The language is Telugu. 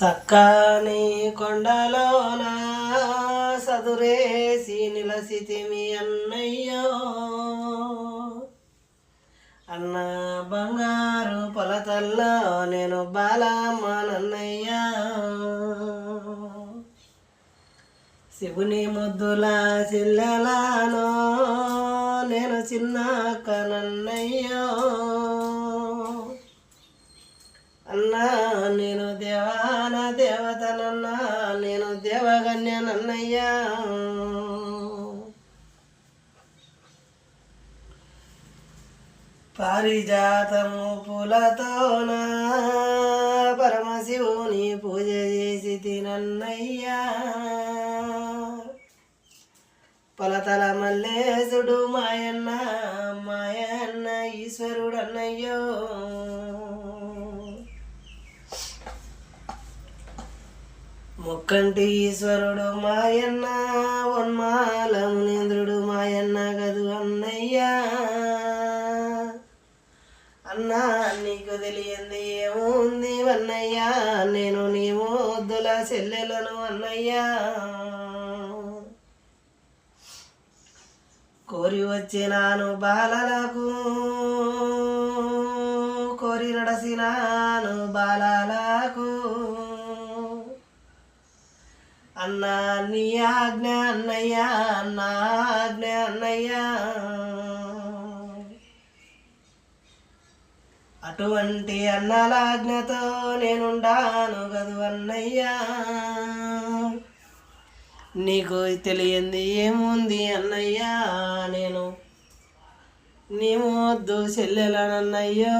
సక్కాని కొండలోన సదురేసి నిలసితిమి అన్నయ్యో. అన్న బంగారు పొలతల్లో నేను బాలమ్మ నన్నయ్యా. శివుని ముద్దుల చెల్లెలానో నేను చిన్న నన్నయ్యో. అన్నా నేను దేవాన దేవతనన్నా నేను దేవగన్యనన్నయ్యా పారిజాతము పూలతోన పరమశివుని పూజ చేసి తినన్నయ్యా పొలతల మల్లేశుడు మాయన్న మాయన్న ఈశ్వరుడు అన్నయ్యో ముక్కంటి ఈశ్వరుడు మాయన్న ఉన్మాల మునీంద్రుడు మాయన్న గదు అన్నయ్యా. అన్నా నీకు తెలియంది ఏముంది అన్నయ్యా? నేను నీ ముద్దుల చెల్లెలను అన్నయ్యా. కోరి వచ్చినాను బాలలకు కోరి నడసినాను బాలలకు అన్నా నీ ఆజ్ఞ అన్నయ్య నా ఆజ్ఞ అన్నయ్య. అటువంటి అన్నాల ఆజ్ఞతో నేనుండాను కదు అన్నయ్యా. నీకు తెలియంది ఏముంది అన్నయ్యా? నేను నీ వద్దు చెల్లెలనన్నయ్యో.